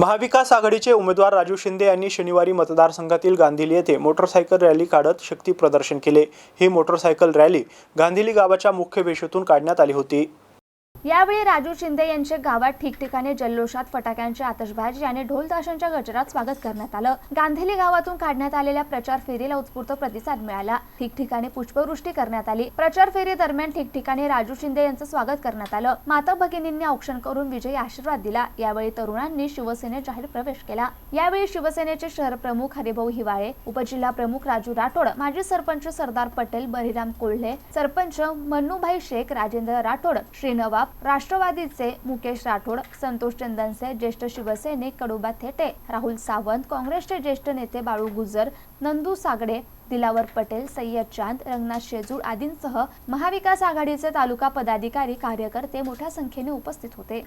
महाविकास आघाडीचे उमेदवार राजू शिंदे यांनी शनिवारी मतदारसंघातील गांधीली येथे मोटरसायकल रॅली काढत शक्ती प्रदर्शन केले. ही मोटरसायकल रॅली गांधीली गावाच्या मुख्य वेशीतून काढण्यात आली होती. यावेळी राजू शिंदे यांचे गावात ठिकठिकाणी जल्लोषात फटाक्यांची आतषबाजी आणि ढोल ताशांच्या गजरात स्वागत करण्यात आलं. गांधेली गावातून काढण्यात आलेल्या प्रचार फेरीला उत्स्फूर्त प्रतिसाद मिळाला. ठिकठिकाणी पुष्पवृष्टी करण्यात आली. प्रचार फेरी दरम्यान ठिकठिकाणी राजू शिंदे यांचं स्वागत करण्यात आलं. माता भगिनींनी औक्षण करून विजयी आशीर्वाद दिला. यावेळी तरुणांनी शिवसेनेत जाहीर प्रवेश केला. यावेळी शिवसेनेचे शहर प्रमुख हरिभाऊ हिवाळे उपजिल्हा प्रमुख राजू राठोड माजी सरपंच सरदार पटेल बहिराम कोल्हे सरपंच मन्नूभाई शेख राजेंद्र राठोड श्रीनवाब राष्ट्रवादीचे मुकेश राठोड संतोष चंदनसे ज्येष्ठ शिवसैनिक कडुबा थेटे राहुल सावंत काँग्रेसचे ज्येष्ठ नेते बाळू गुजर नंदू सागडे दिलावर पटेल सय्यद चांद रंगनाथ शेजूळ आदींसह महाविकास आघाडीचे तालुका पदाधिकारी कार्यकर्ते मोठ्या संख्येने उपस्थित होते.